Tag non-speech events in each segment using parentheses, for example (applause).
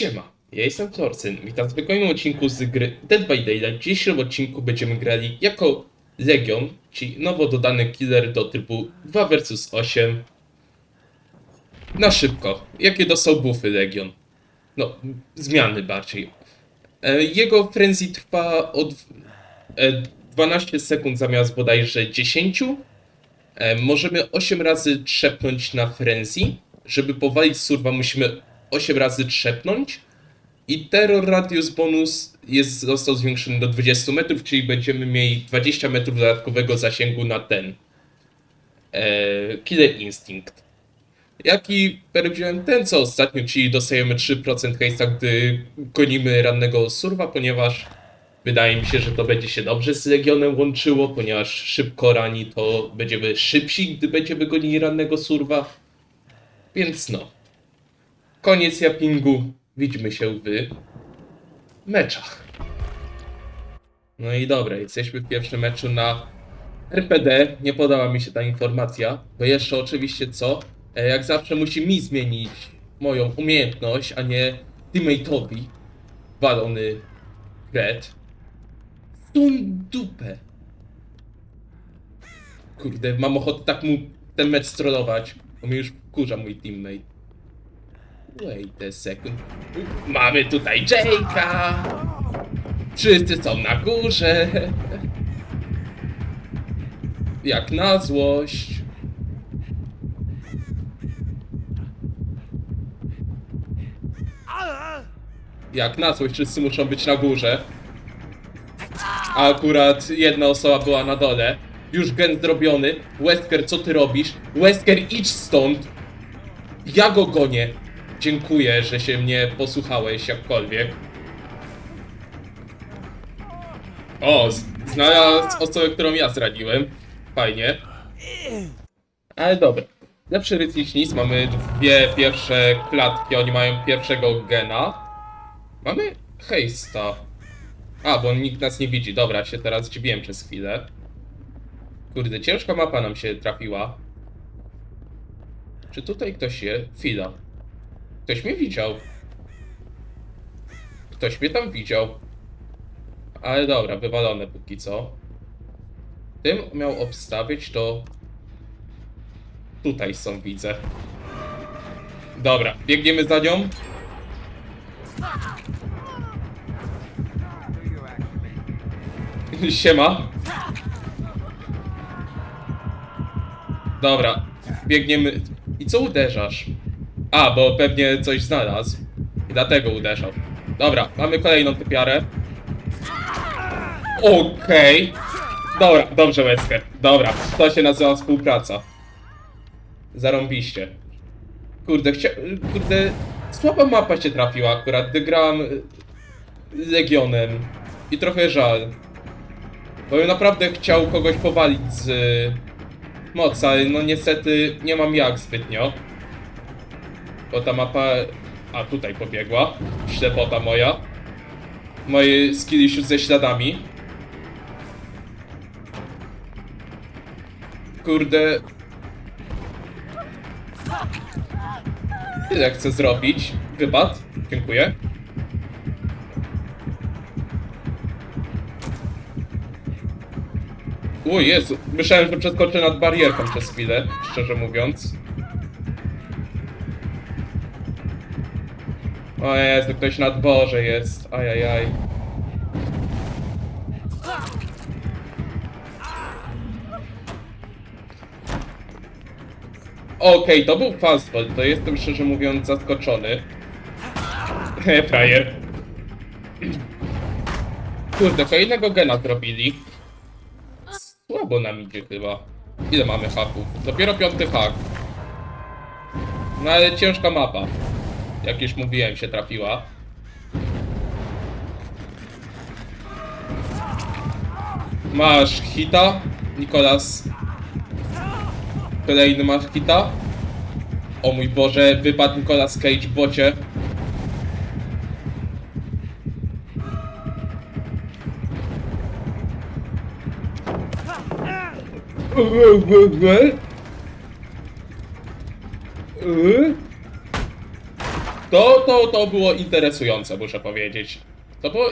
Siema, ja jestem Thorsen. Witam w kolejnym odcinku z gry Dead by Daylight. W dzisiejszym odcinku będziemy grali jako Legion, czyli nowo dodany killer do trybu 2 vs 8. Na szybko. Jakie dostał buffy Legion? No, zmiany bardziej. E, Jego frenzy trwa od e, 12 sekund zamiast bodajże 10. E, Możemy 8 razy trzepnąć na frenzy. Żeby powalić surwa musimy 8 razy trzepnąć. I terror radius bonus jest, został zwiększony do 20 metrów, czyli będziemy mieli 20 metrów dodatkowego zasięgu na ten. E, Killer Instinct. Jaki wziąłem ten co ostatnio, czyli dostajemy 3% hejsta, gdy gonimy rannego surwa, ponieważ wydaje mi się, że to będzie się dobrze z Legionem łączyło, ponieważ szybko rani, to będziemy szybsi, gdy będziemy gonili rannego surwa. Więc no. Koniec japingu. Widzimy się w meczach. No i dobra, jesteśmy w pierwszym meczu na RPD. Nie podała mi się ta informacja, bo jeszcze oczywiście co? E, Jak zawsze musi mi zmienić moją umiejętność, a nie teammate'owi. Walony Red. Stum dupę. Kurde, mam ochotę tak mu ten mecz strollować, bo mnie już wkurza mój teammate. Wait a second. Mamy tutaj Jake'a! Wszyscy są na górze! Jak na złość. Jak na złość wszyscy muszą być na górze. A akurat jedna osoba była na dole. Już gen zrobiony. Wesker, co ty robisz? Wesker, idź stąd! Ja go gonię. Dziękuję, że się mnie posłuchałeś jakkolwiek. O, znalazł osobę, którą ja zraniłem. Fajnie. Ale dobra. Lepszy ryc niż nic. Mamy dwie pierwsze klatki, oni mają pierwszego gena. Mamy hejsta. A, bo nikt nas nie widzi. Dobra, się teraz zdziwiłem przez chwilę. Kurde, ciężka mapa nam się trafiła. Czy tutaj ktoś je? Chwila. Ktoś mnie widział. Ktoś mnie tam widział. Ale dobra, wywalone póki co. Tym miał obstawić to... Tutaj są, widzę. Dobra, biegniemy za nią. (laughs) Siema. Dobra, biegniemy. I co uderzasz? A, bo pewnie coś znalazł. I dlatego uderzał. Dobra, mamy kolejną typiarę. Okej. Dobra, dobrze, Wesker. Dobra, to się nazywa współpraca. Zarąbiście. Kurde, chcia... Kurde, słaba mapa się trafiła akurat, gdy Legionem. I trochę żal. Bo bym naprawdę chciał kogoś powalić z mocy, ale no niestety nie mam jak zbytnio. Bo ta mapa... A, tutaj pobiegła. Ślepota moja. Moje skilly już ze śladami. Kurde... Tyle chcę zrobić. Wypad. Dziękuję. O Jezu, myślałem, że przeskoczę nad barierką przez chwilę, szczerze mówiąc. O Jezu, ktoś na dworze jest, ajajaj. Okej, to był fastball, to jestem szczerze mówiąc zaskoczony. Frajer. Kurde, kolejnego gena zrobili. Słabo nam idzie chyba. Ile mamy haków? Dopiero piąty hak. No ale ciężka mapa. Jak już mówiłem, się trafiła. Masz hita, Nikolas. Kolejny masz hita. O mój Boże, wypadł Nicolas Cage bocie. To, to, to było interesujące, muszę powiedzieć. To było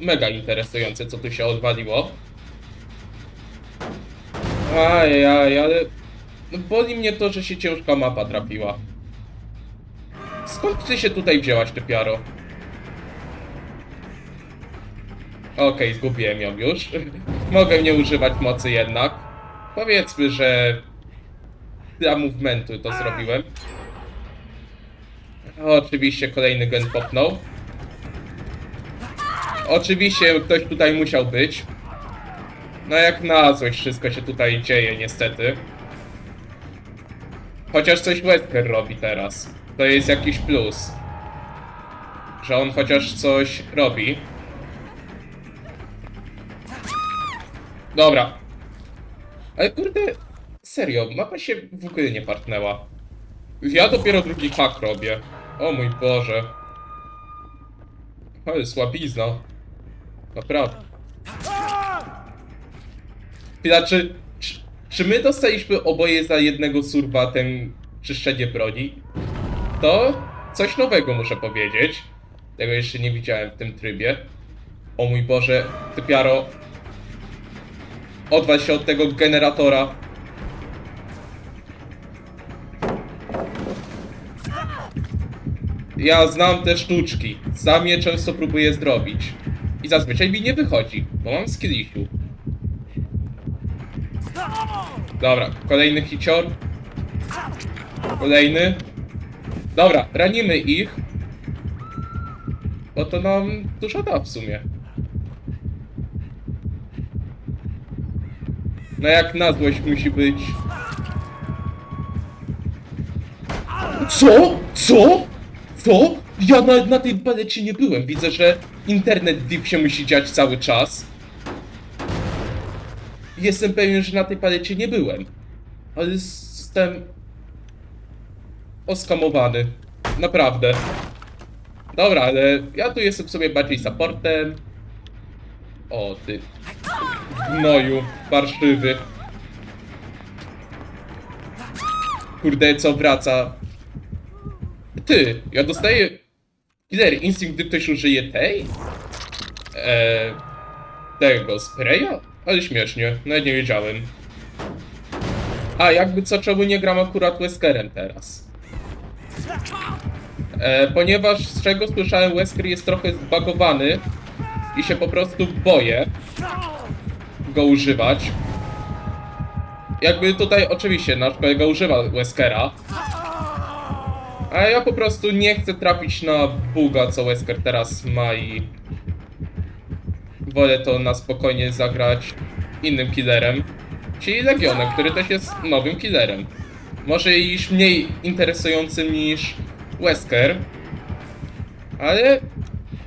mega interesujące, co tu się odwaliło. Ajaj, ale no boli mnie to, że się ciężka mapa trafiła. Skąd ty się tutaj wzięłaś, ty piaro? Okej, zgubiłem ją już. (laughs) Mogę nie używać mocy jednak. Powiedzmy, że dla movementu to zrobiłem. Oczywiście kolejny gen popnął. Oczywiście ktoś tutaj musiał być. No jak na złość wszystko się tutaj dzieje niestety. Chociaż coś Wesker robi teraz. To jest jakiś plus. Że on chociaż coś robi. Dobra. Ale kurde, serio, mapa się w ogóle nie partnęła. Ja dopiero drugi hak robię. O mój Boże. Ale słabizna. Naprawdę. Chwila, czy, czy, czy my dostaliśmy oboje za jednego surwatem czyszczenie broni? To coś nowego muszę powiedzieć. Tego jeszcze nie widziałem w tym trybie. O mój Boże, ty piaro. Odwal się od tego generatora. Ja znam te sztuczki. Sam je często próbuję zrobić. I zazwyczaj mi nie wychodzi, bo mam skillisiu. Dobra, kolejny hicior. Kolejny. Dobra, ranimy ich. Bo to nam dużo da w sumie. No jak na złość musi być. Co? Co? Co? Ja na, na tej balecie nie byłem. Widzę, że internet deep się musi dziać cały czas. Jestem pewien, że na tej palecie nie byłem. Ale jestem... Oskamowany. Naprawdę. Dobra, ale ja tu jestem sobie bardziej supportem. O, ty... Gnoju, parszywy. Kurde, co wraca? Ty, ja dostaję... Killer Instinct, gdy ktoś użyje tej? Eee... Tego, spraya? Ale śmiesznie, nawet nie wiedziałem. A, jakby co, czemu nie gram akurat Weskerem teraz? E, ponieważ z czego słyszałem, Wesker jest trochę zbagowany i się po prostu boję go używać. Jakby tutaj oczywiście nasz kolega używa Weskera, a ja po prostu nie chcę trafić na buga, co Wesker teraz ma i wolę to na spokojnie zagrać innym killerem, czyli Legionem, który też jest nowym killerem. Może iż mniej interesującym niż Wesker, ale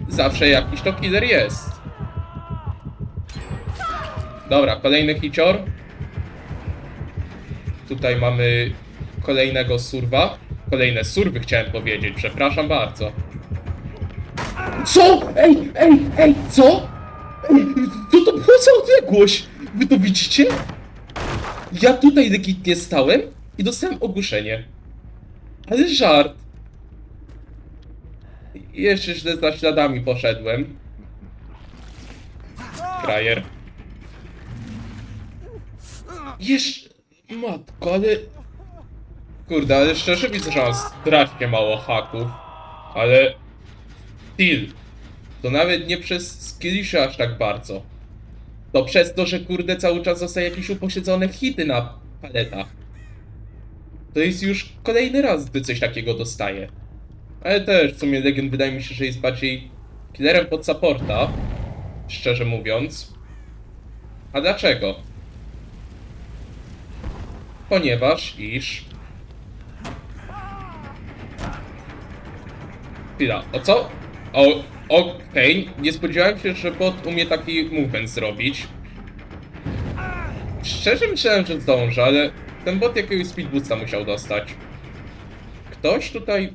zawsze jakiś to killer jest. Dobra, kolejny hicior. Tutaj mamy kolejnego surwa. Kolejne surwy chciałem powiedzieć, przepraszam bardzo. Co? Ej, ej, ej, co? Ej, co to była za odległość? Wy to widzicie? Ja tutaj legitnie stałem i dostałem ogłuszenie. Ale żart. Jeszcze źle za śladami poszedłem. Frajer. Jeszcze... Matko, ale... Kurde, ale szczerze widzę, że mam strasznie mało haków. Ale... Still. To nawet nie przez skilliszy aż tak bardzo. To przez to, że kurde cały czas zostaje jakieś uposiedzone hity na paletach. To jest już kolejny raz, gdy coś takiego dostaję. Ale też w sumie Legend wydaje mi się, że jest bardziej killerem pod supporta. Szczerze mówiąc. A dlaczego? Ponieważ iż... Chwila, o co? O, okej, nie spodziewałem się, że bot umie taki movement zrobić. Szczerze myślałem, że zdążę, ale ten bot jakiegoś speedboosta musiał dostać. Ktoś tutaj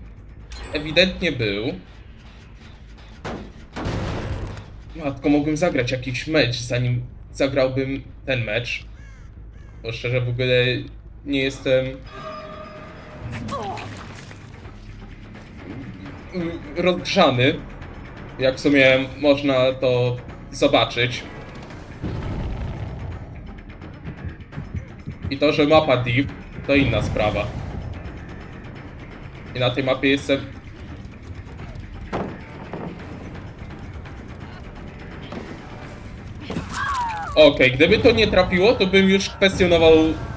ewidentnie był. Matko, mogłem zagrać jakiś mecz, zanim zagrałbym ten mecz. Bo szczerze w ogóle nie jestem rozgrzany. Jak w sumie można to zobaczyć. I to, że mapa Div to inna sprawa. I na tej mapie jestem. Okej, gdyby to nie trafiło, to bym już kwestionował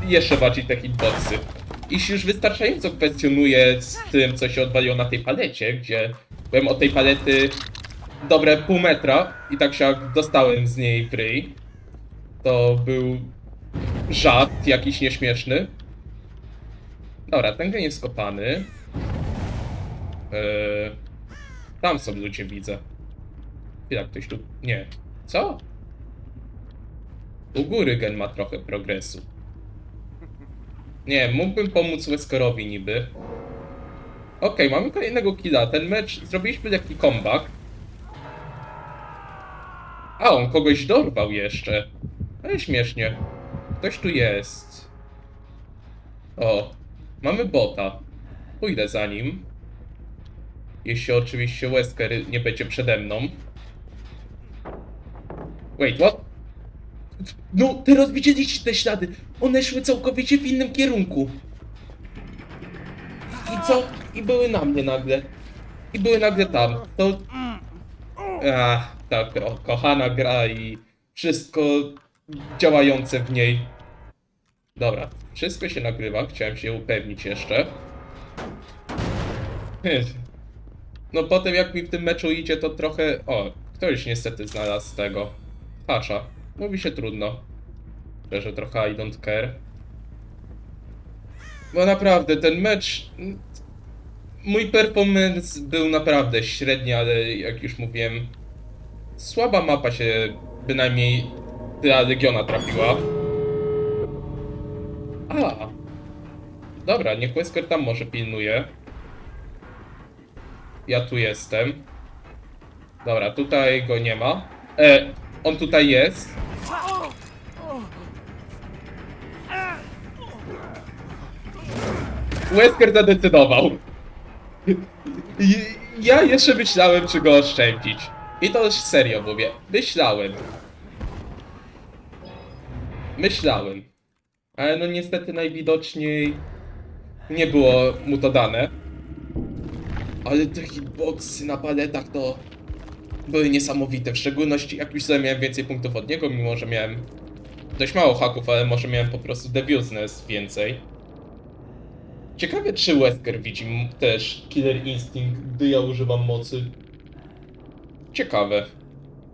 jeszcze bardziej te hitboxy. Iż już wystarczająco kwestionuję z tym, co się odwaliło na tej palecie, gdzie byłem od tej palety dobre pół metra i tak się dostałem z niej w ryj. To był żart jakiś nieśmieszny. Dobra, ten gen jest skopany. Eee, tam są ludzie, widzę. Chwila, ktoś tu... Nie. Co? U góry gen ma trochę progresu. Nie, mógłbym pomóc Weskerowi niby. Okej, mamy kolejnego killa. Ten mecz zrobiliśmy lekki comeback. A, on kogoś dorwał jeszcze. Ale śmiesznie. Ktoś tu jest. O, mamy bota. Pójdę za nim. Jeśli oczywiście Wesker nie będzie przede mną. Wait, what? No, teraz widzieliście te ślady. One szły całkowicie w innym kierunku. I co? I były na mnie nagle. I były nagle tam. To... Ach, tak, o, kochana gra i wszystko działające w niej. Dobra, wszystko się nagrywa. Chciałem się upewnić jeszcze. (laughs) No potem jak mi w tym meczu idzie, to trochę... O, ktoś niestety znalazł tego. Patcha. Mówi się trudno. Szczerze trochę I don't care. Bo naprawdę, ten mecz... Mój performance był naprawdę średni, ale jak już mówiłem... Słaba mapa się bynajmniej dla Legiona trafiła. A. Dobra, niech Wesker tam może pilnuje. Ja tu jestem. Dobra, tutaj go nie ma. E, on tutaj jest. Wesker zadecydował. Ja jeszcze myślałem, czy go oszczędzić. I to już serio mówię. Myślałem. Myślałem. Ale no niestety najwidoczniej nie było mu to dane. Ale te hitboxy na paletach to były niesamowite. W szczególności jak już sobie miałem więcej punktów od niego, mimo że miałem dość mało haków, ale może miałem po prostu deviusness więcej. Ciekawe czy Wesker widzi też Killer Instinct, gdy ja używam mocy. Ciekawe.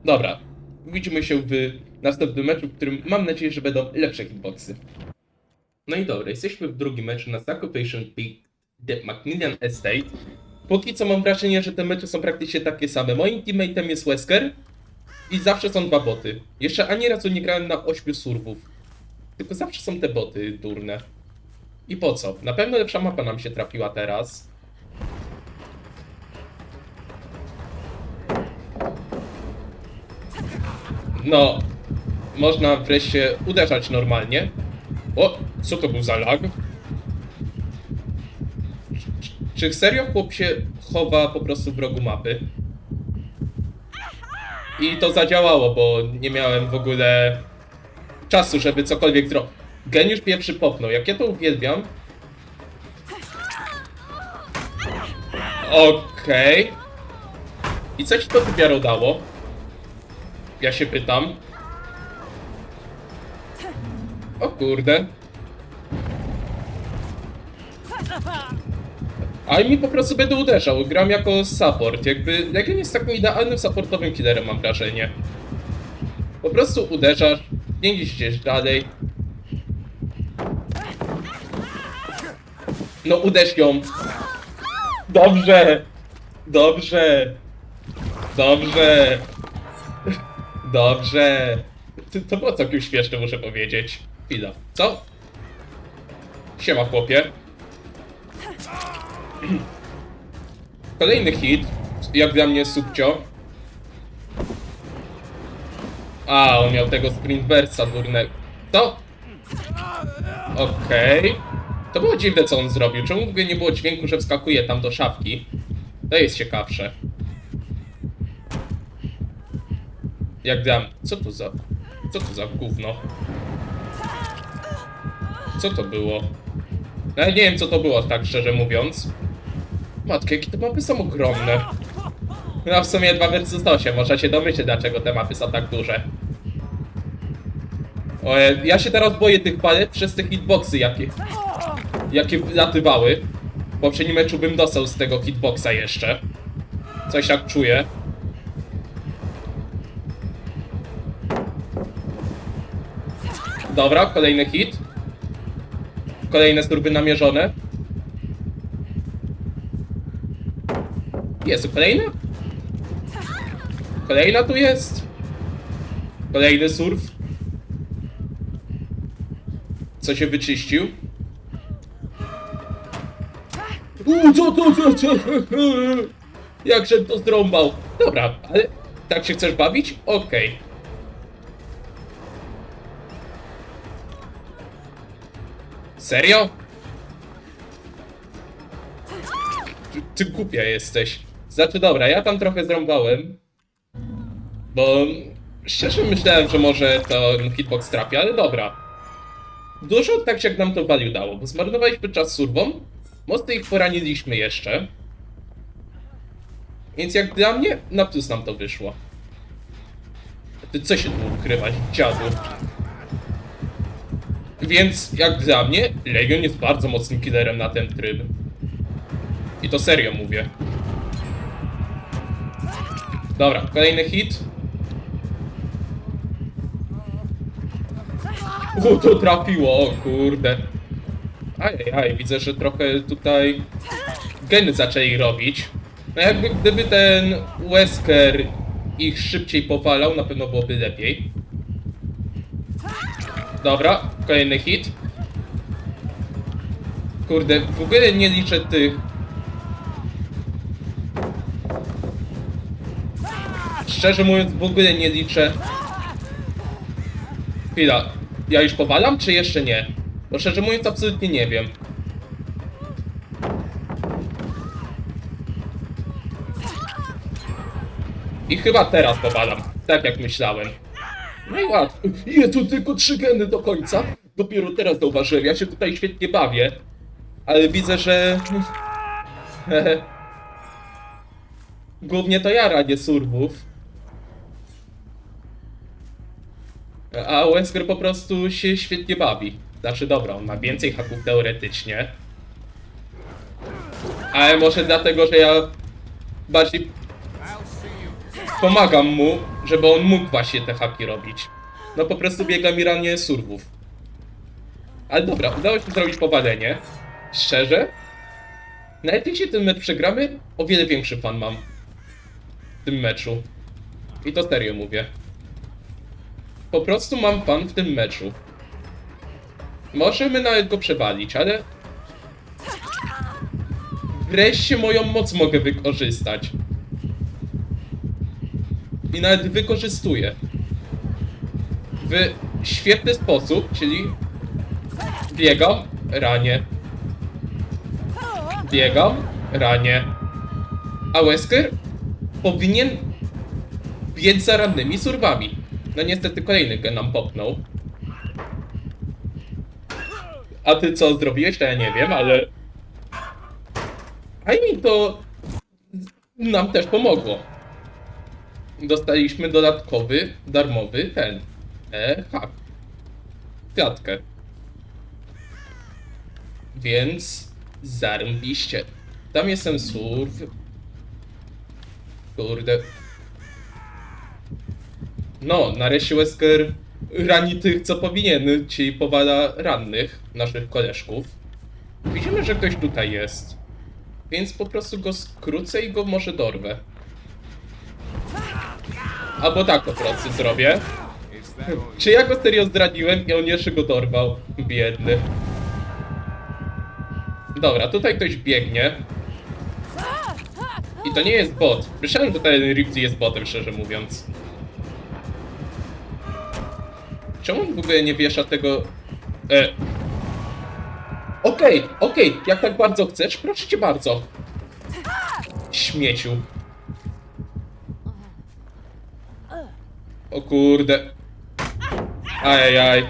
Dobra. Widzimy się w następnym meczu, w którym mam nadzieję, że będą lepsze hitboxy. No i dobra, jesteśmy w drugim meczu na Occupation Peak The Macmillan Estate. Póki co mam wrażenie, że te mecze są praktycznie takie same. Moim teammateem jest Wesker i zawsze są dwa boty. Jeszcze ani razu nie grałem na 8 surwów. Tylko zawsze są te boty durne. I po co? Na pewno lepsza mapa nam się trafiła teraz. No, można wreszcie uderzać normalnie. O, co to był za lag? Czy- Czy serio chłop się chowa po prostu w rogu mapy? I to zadziałało, bo nie miałem w ogóle czasu, żeby cokolwiek zrobić. Geniusz pierwszy popnął. Jak ja to uwielbiam. Okej. I co ci to dopiero dało? Ja się pytam. O kurde. A mi po prostu będę uderzał. Gram jako support. Jakby Legion jest takim idealnym supportowym killerem, mam wrażenie. Po prostu uderzasz, nie idziesz dalej. No uderz ją. Dobrze. Dobrze. Dobrze. Dobrze. To, to było całkiem śmieszne, muszę powiedzieć. Chwila. Co? Siema, chłopie. Kolejny hit. Jak dla mnie subcio. A, on miał tego sprint bursta durnego. To? Okej. To było dziwne, co on zrobił. Czemu w ogóle nie było dźwięku, że wskakuje tam do szafki? To jest ciekawsze. Jak dam... Co to za... Co to za gówno? Co to było? Nawet nie wiem co to było, tak szczerze mówiąc. Matki, jakie te mapy są ogromne. No w sumie 2 versus 8, można się domyśleć dlaczego te mapy są tak duże. O, ja się teraz boję tych palet przez te hitboxy jakie, jakie latywały. W poprzednim meczu bym dostał z tego hitboxa jeszcze. Coś tak czuję. Dobra, kolejny hit. Kolejne sturby namierzone. Jest kolejna? Kolejna tu jest. Kolejny surf. Co się wyczyścił? Uuu, co to, co, co? Jakże to zrąbał. Dobra, ale tak się chcesz bawić? Okej. Serio? Ty, ty głupia jesteś. Znaczy dobra, ja tam trochę zrąbałem. Bo szczerze myślałem, że może to hitbox trafi, ale dobra. Dużo tak jak nam to value dało, bo zmarnowaliśmy czas surwą, mocno ich poraniliśmy jeszcze. Więc jak dla mnie, na plus nam to wyszło. Ty co się tu ukrywać, dziadu? Więc jak dla mnie, Legion jest bardzo mocnym killerem na ten tryb. I to serio mówię. Dobra, kolejny hit. U, to trafiło, o kurde. Ajajaj, widzę, że trochę tutaj geny zaczęli robić. No jakby gdyby ten Wesker ich szybciej powalał, na pewno byłoby lepiej. Dobra, kolejny hit. Kurde, w ogóle nie liczę tych... Szczerze mówiąc, w ogóle nie liczę... Chwila, ja już powalam, czy jeszcze nie? Bo szczerze mówiąc, absolutnie nie wiem. I chyba teraz powalam, tak jak myślałem. No i łatwo. Jezu, tylko trzy geny do końca. Dopiero teraz zauważyłem, ja się tutaj świetnie bawię. Ale widzę, że... (laughs) Głównie to ja ranię surwów. A Wesker po prostu się świetnie bawi. Znaczy dobra, on ma więcej haków teoretycznie. Ale może dlatego, że ja bardziej pomagam mu, żeby on mógł właśnie te haki robić. No po prostu biega mi ranie surwów. Ale dobra, udało się zrobić powalenie. Szczerze? Nawet jeśli ten mecz przegramy, o wiele większy fan mam w tym meczu. I to serio mówię. Po prostu mam fan w tym meczu. Możemy nawet go przewalić, ale... Wreszcie moją moc mogę wykorzystać. I nawet wykorzystuję. W świetny sposób, czyli... Biegam, ranię. Biegam, ranię. A Wesker powinien biec za rannymi surwami. No niestety kolejny gen nam popnął. A ty co zrobiłeś, to ja nie wiem, ale... A i to nam też pomogło. Dostaliśmy dodatkowy, darmowy ten e, hak. Kwiatkę. Więc zarąbiście. Tam jestem surf. Kurde. No, nareszcie Wesker rani tych, co powinien, czyli powala rannych, naszych koleżków. Widzimy, że ktoś tutaj jest. Więc po prostu go skrócę i go może dorwę. Albo tak po prostu zrobię. Czy ja go serio zdradziłem i on jeszcze go dorwał? Biedny. Dobra, tutaj ktoś biegnie. I to nie jest bot. Myślałem, że ten Ripsy jest botem, szczerze mówiąc. Czemu on w ogóle nie wiesza tego... E... Okej, okej, jak tak bardzo chcesz, proszę cię bardzo. Śmieciu. O kurde. Ajajaj.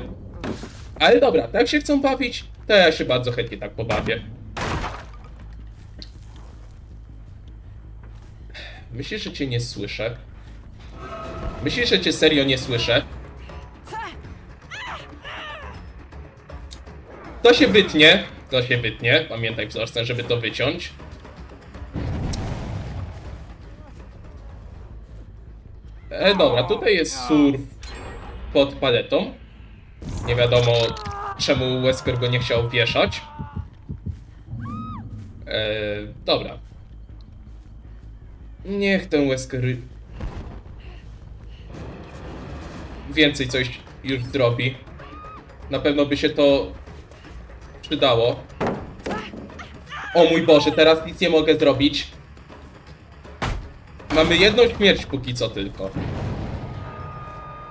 Ale dobra, tak się chcą bawić, to ja się bardzo chętnie tak pobawię. Myślisz, że cię nie słyszę? Myślisz, że cię serio nie słyszę? To się wytnie. To się wytnie. Pamiętaj wzorcem, żeby to wyciąć. E, dobra, tutaj jest surf pod paletą. Nie wiadomo czemu Wesker go nie chciał wieszać. E, dobra. Niech ten Wesker więcej coś już zrobi. Na pewno by się to przydało. O mój Boże, teraz nic nie mogę zrobić. Mamy jedną śmierć póki co tylko.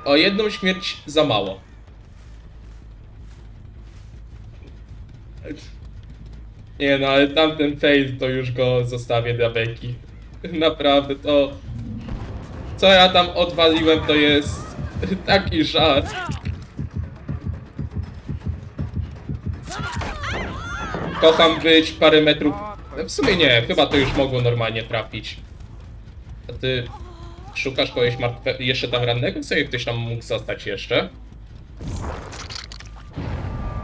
O jedną śmierć za mało. Nie no, ale tamten fail to już go zostawię dla beki. (laughs) Naprawdę to... Co ja tam odwaliłem to jest (laughs) taki żart. Kocham być parę metrów... W sumie nie, chyba to już mogło normalnie trafić. A ty szukasz kogoś martwe... jeszcze tam rannego? Sobie ktoś tam mógł zostać jeszcze.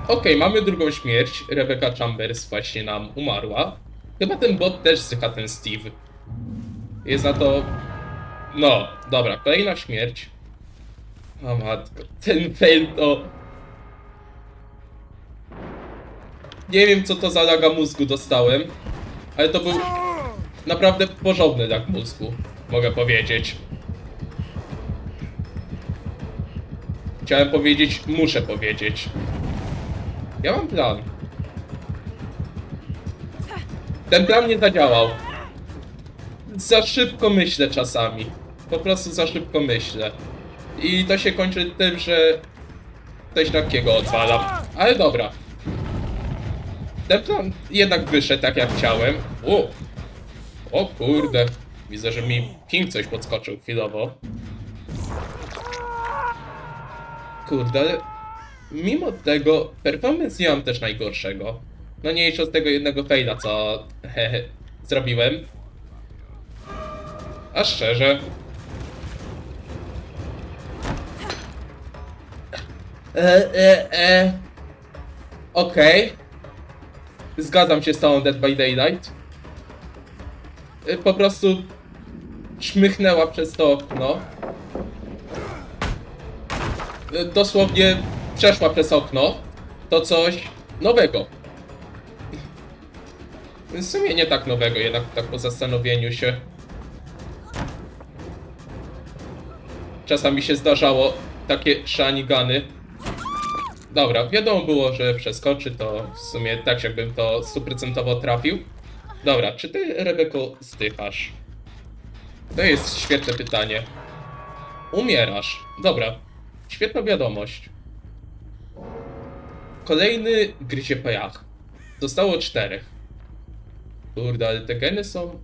Okej, mamy drugą śmierć. Rebecca Chambers właśnie nam umarła. Chyba ten bot też zycha ten Steve. Jest na to... No, dobra, kolejna śmierć. O matko, ten fail to... Nie wiem co to za laga mózgu dostałem, ale to był naprawdę porządny lag mózgu, mogę powiedzieć. Chciałem powiedzieć, muszę powiedzieć. Ja mam plan. Ten plan nie zadziałał. Za szybko myślę czasami. Po prostu za szybko myślę. I to się kończy tym, że coś takiego odwalam. Ale dobra. Ten plan jednak wyszedł tak jak chciałem. O, o kurde. Widzę, że mi ping coś podskoczył chwilowo. Kurde, ale mimo tego performance nie mam też najgorszego. No nie z tego jednego faila, co zrobiłem. A szczerze. E, e, e. Okej. Zgadzam się z tą Dead by Daylight. Y, Po prostu szmychnęła przez to okno. Y, Dosłownie przeszła przez okno. To coś nowego. W sumie nie tak nowego, jednak tak po zastanowieniu się. Czasami się zdarzało takie szanigany. Dobra, wiadomo było, że przeskoczy, to w sumie tak jakbym to stuprocentowo trafił. Dobra, czy ty, Rebeko, zdychasz? To jest świetne pytanie. Umierasz. Dobra, świetna wiadomość. Kolejny gryzie pajach. Zostało czterech. Kurde, ale te geny są...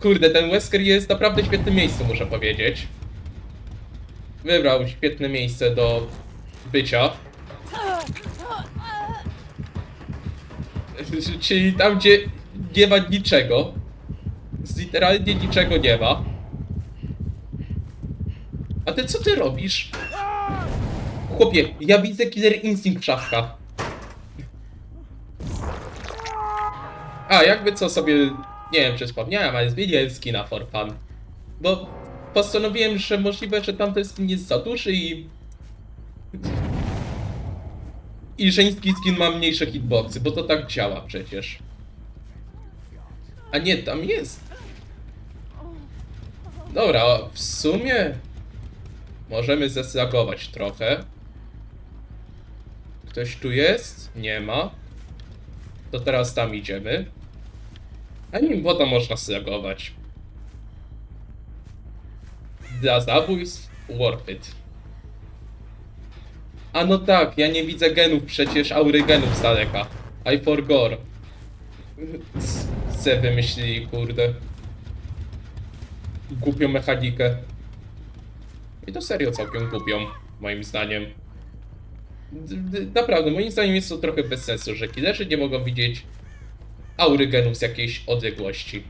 Kurde, ten Wesker jest naprawdę świetnym miejscu, muszę powiedzieć. Wybrał świetne miejsce do bycia. Czyli tam, gdzie nie ma niczego. Literalnie niczego nie ma. A ty co ty robisz? Chłopie, ja widzę Killer Instinct w szafkach. A, jakby co sobie... Nie wiem, czy wspomniałem, ale zmieniłem skina for fun. Bo postanowiłem, że możliwe, że tamten skin jest za duży i... I żeński skin ma mniejsze hitboxy, bo to tak działa przecież. A nie, tam jest. Dobra, w sumie... Możemy zeslagować trochę. Ktoś tu jest? Nie ma. To teraz tam idziemy. A nim woda można slagować. Dla zabójstw worth it. A no tak, ja nie widzę genów przecież, aury genów z daleka. I forgot. se wymyślili, kurde. Głupią mechanikę. I to serio całkiem głupią, moim zdaniem. Naprawdę, moim zdaniem jest to trochę bez sensu, że killerzy nie mogą widzieć aury genów z jakiejś odległości.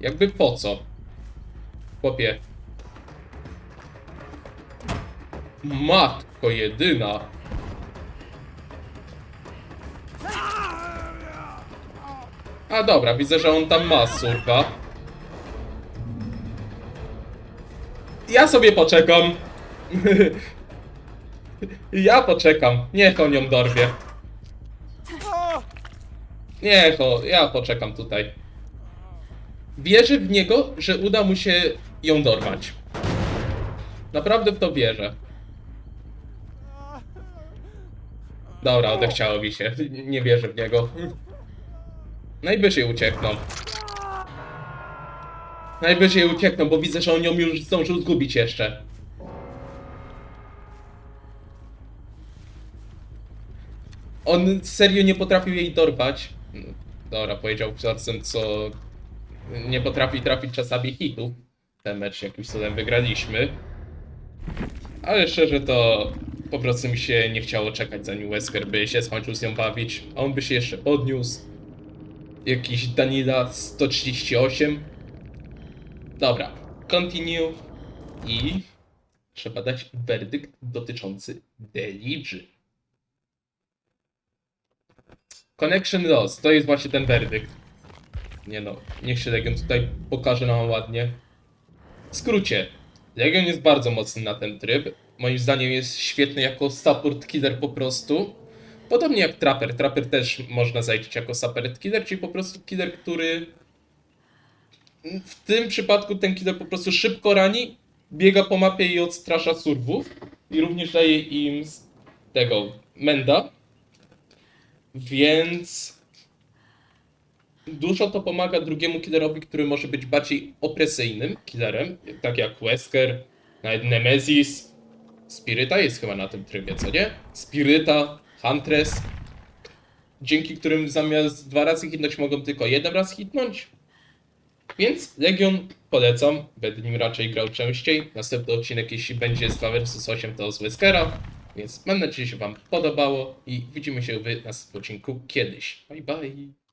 Jakby po co? Matko jedyna. A dobra, widzę, że on tam ma surfa. Ja sobie poczekam. (laughs) ja poczekam. Niech on ją dorwie. Niech o, ja poczekam tutaj. Wierzę w niego, że uda mu się ją dorwać. Naprawdę w to wierzę. Dobra, odechciało mi się. Nie wierzę w niego. Najwyżej uciekną. Najwyżej uciekną, bo widzę, że on ją już zdążył zgubić jeszcze. On serio nie potrafił jej dorwać. Dobra, powiedział Clarkson, co nie potrafi trafić czasami hitów. Ten mecz jakimś cudem wygraliśmy. Ale szczerze to po prostu mi się nie chciało czekać zanim Wesker by się skończył z nią bawić. A on by się jeszcze podniósł. Jakiś Danila 138. Dobra, continue. I trzeba dać werdykt dotyczący Delidży. Connection loss, to jest właśnie ten werdykt. Nie no, niech się Legion tutaj pokaże nam ładnie. W skrócie, Legion jest bardzo mocny na ten tryb. Moim zdaniem jest świetny jako support killer po prostu. Podobnie jak Trapper. Trapper też można zajrzeć jako support killer, czyli po prostu killer, który w tym przypadku ten killer po prostu szybko rani, biega po mapie i odstrasza surwów i również daje im tego menda. Więc dużo to pomaga drugiemu killerowi, który może być bardziej opresyjnym killerem, tak jak Wesker, nawet Nemesis. Spiryta jest chyba na tym trybie, co nie? Spiryta, Huntress, dzięki którym zamiast dwa razy hitnąć mogą tylko jeden raz hitnąć. Więc Legion polecam, będę nim raczej grał częściej. Następny odcinek, jeśli będzie z 2 vs 8, to z Weskera. Więc mam nadzieję, że się Wam podobało i widzimy się w następnym odcinku kiedyś. Bye bye!